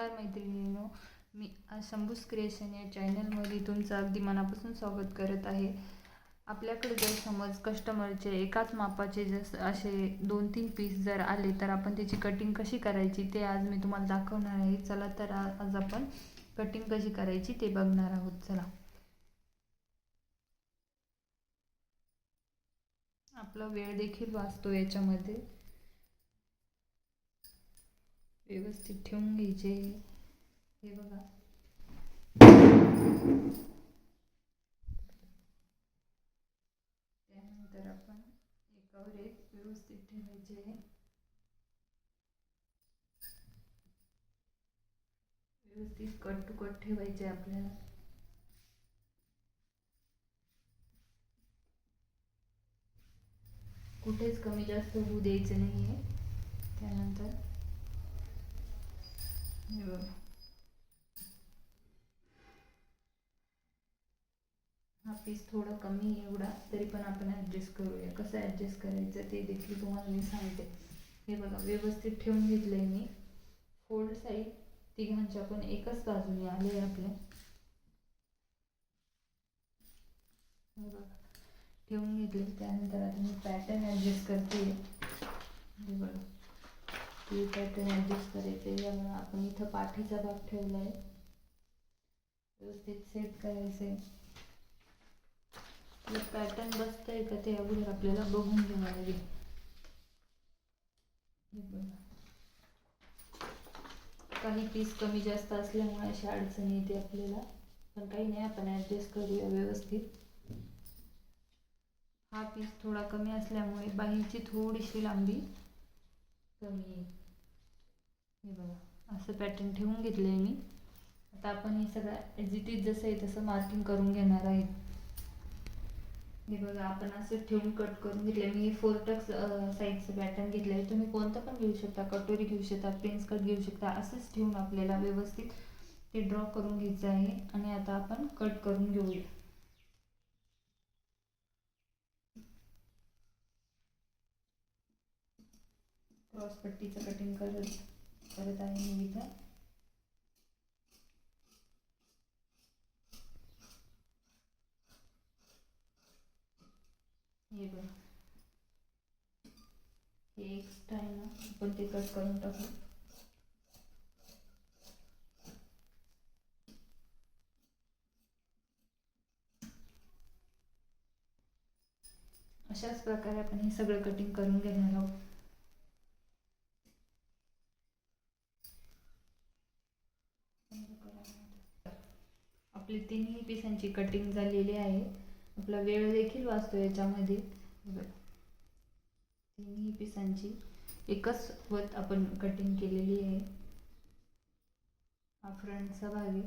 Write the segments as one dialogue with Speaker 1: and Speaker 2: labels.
Speaker 1: नमस्कार मैत्रिणीनो. मी शंभूस क्रिएशन या चॅनलमध्ये तुमचं अगदी मनापासून स्वागत करत आहे. आपल्याकडे जर समज कस्टमरचे एकाच मापाचे जस असे दोन तीन पीस जर आले तर आपण त्याची कटिंग कशी करायची ते आज मी तुम्हाला दाखवणार आहे. चला तर आज आपण कटिंग कशी करायची ते बघणार आहोत. चला. आपला वेळ देखील वाचतो याच्यामध्ये. व्यवस्थित ठेवून घ्यायचे. हे बघा. त्यानंतर आपण एकावर एक व्यवस्थित ठेवायचे व्यवस्थित कट टू कट ठेवायचे आपल्याला. कुठेच कमी जास्त होऊ द्यायचं नाही आहे त्यानंतर हे बघा. हा पीस थोडं कमी एवढा तरी पण आपण ॲडजस्ट करूया. कसं ॲडजस्ट करायचं ते देखील तुम्हाला मी सांगते. हे बघा व्यवस्थित ठेवून घेतलं आहे मी. फोल्ड साईड तिघांच्या पण एकच बाजूने आले आपल्या बघा ठेवून घेतले त्यानंतर आता मी पॅटर्न ॲडजस्ट करते हे बघा. ते पॅटर्न ॲडजस्ट करायचे बघा आपण इथं पाठीचा भाग ठेवला आहे व्यवस्थित सेट करायचं आहे पॅटर्न आहे का ते अगोदर आपल्याला बघून घ्यावं लागेल. काही पीस कमी जास्त असल्यामुळे अशी अडचणी येते आपल्याला. पण काही नाही आपण ॲडजस्ट करूया व्यवस्थित. हा पीस थोडा कमी असल्यामुळे बाहीची थोडीशी लांबी कमी आहे हे बघा असं पॅटर्न ठेवून घेतलं आहे मी. आता आपण हे सगळं एज इट इज जसं आहे तसं मार्किंग करून घेणार आहे. हे बघा आपण असं ठेवून कट करून घेतलं मी फोर टक्स साईजचं पॅटर्न घेतलं आहे तुम्ही कोणतं पण घेऊ शकता कटोरी घेऊ शकता प्रिन्स कट घेऊ शकता असंच ठेवून आपल्याला व्यवस्थित ते ड्रॉ करून घ्यायचं आहे. आणि आता आपण कट करून घेऊया. क्रॉस पट्टीचं कटिंग करायचं परत आहे मी इथं. हे बघ. हे एक्स्ट्रा आहे ना आपण ते कट करून टाकू. अशाच प्रकारे आपण हे सगळं कटिंग करून घेणार आहोत. आपली तिन्ही पिसांची कटिंग झालेली आहे. आपला वेळ देखील वाचतो याच्यामध्ये. तिन्ही पिसांची एकच वत आपण कटिंग केलेली आहे. हा फ्रंटचा भाग आहे.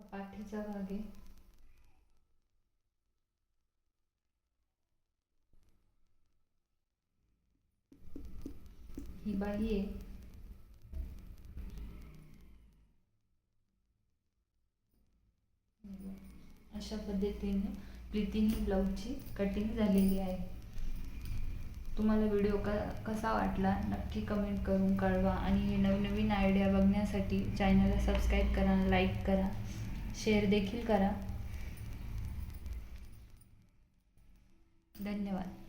Speaker 1: पाठीचा भाग आहे. ही बाही आहे. अशा पद्धतीने प्रीतीने ब्लाऊजची कटिंग झालेली आहे. तुम्हाला व्हिडिओ क कसा वाटला नक्की कमेंट करून कळवा आणि नवनवीन आयडिया बघण्यासाठी चॅनलला सबस्क्राईब करा लाईक करा शेअर देखील करा. धन्यवाद.